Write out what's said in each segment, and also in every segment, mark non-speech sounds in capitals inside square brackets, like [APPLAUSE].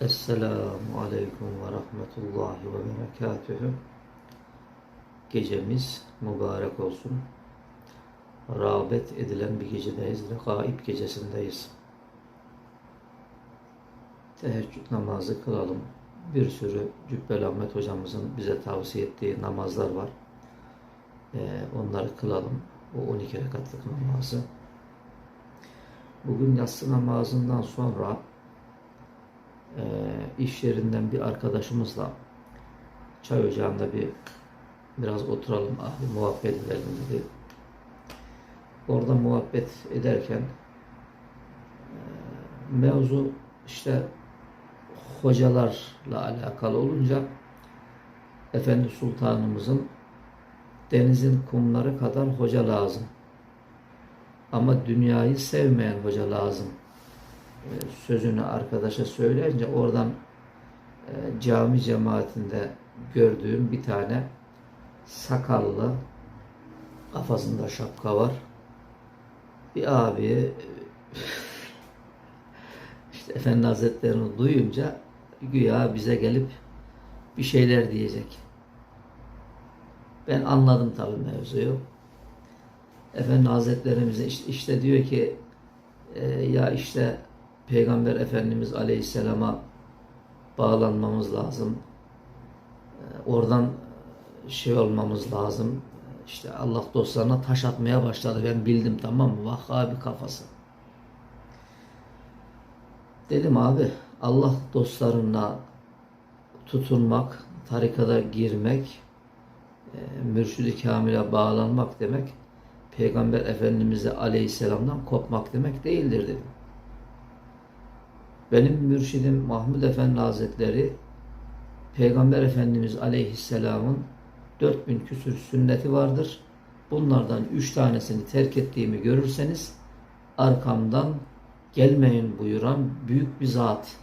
Esselamu Aleyküm ve Rahmetullahi ve Berekatühü. Gecemiz mübarek olsun. Rağbet edilen bir gecedeyiz. Rekaib gecesindeyiz. Teheccüd namazı kılalım. Bir sürü Cübbeli Ahmet hocamızın bize tavsiye ettiği namazlar var. Ee, onları kılalım. O 12 rekatlık namazı. Bugün yatsı namazından sonra e, iş yerinden bir arkadaşımızla çay ocağında bir biraz oturalım abi muhabbet edelim dedi. Orada muhabbet ederken e, mevzu işte hocalarla alakalı olunca Efendi Sultanımızın denizin kumları kadar hoca lazım. Ama dünyayı sevmeyen hoca lazım sözünü arkadaşa söyleyince oradan e, cami cemaatinde gördüğüm bir tane sakallı kafasında şapka var bir abi e, [LAUGHS] işte Efendi Hazretlerini duyunca güya bize gelip bir şeyler diyecek. Ben anladım tabii mevzuyu. Efendi Hazretlerimize işte, işte diyor ki e, ya işte Peygamber Efendimiz Aleyhisselam'a bağlanmamız lazım. E, oradan şey olmamız lazım. İşte Allah dostlarına taş atmaya başladı. Ben bildim tamam mı? Vahhabi kafası. Dedim abi Allah dostlarına tutunmak, tarikada girmek, e, mürşid-i kamile bağlanmak demek Peygamber Efendimiz'e aleyhisselamdan kopmak demek değildir dedim. Benim mürşidim Mahmud Efendi Hazretleri Peygamber Efendimiz Aleyhisselam'ın 4000 küsür sünneti vardır. Bunlardan üç tanesini terk ettiğimi görürseniz arkamdan gelmeyin buyuran büyük bir zat.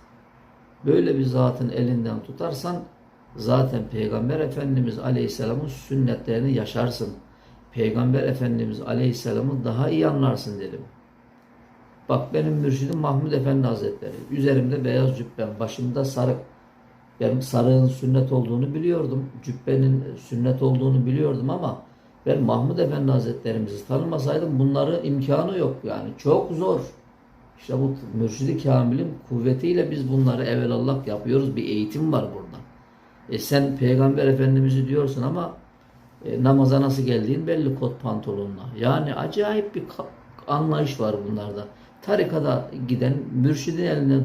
Böyle bir zatın elinden tutarsan zaten Peygamber Efendimiz Aleyhisselam'ın sünnetlerini yaşarsın. Peygamber Efendimiz Aleyhisselam'ı daha iyi anlarsın dedim. Bak benim mürşidim Mahmud Efendi Hazretleri. Üzerimde beyaz cübbem, başımda sarık. Ben sarığın sünnet olduğunu biliyordum. Cübbenin sünnet olduğunu biliyordum ama ben Mahmud Efendi Hazretlerimizi tanımasaydım bunları imkanı yok yani. Çok zor. İşte bu mürşidi kamilin kuvvetiyle biz bunları evelallah yapıyoruz. Bir eğitim var burada. E sen Peygamber Efendimiz'i diyorsun ama e, namaza nasıl geldiğin belli kot pantolonla. Yani acayip bir anlayış var bunlarda. Tarikada giden mürşidin elinden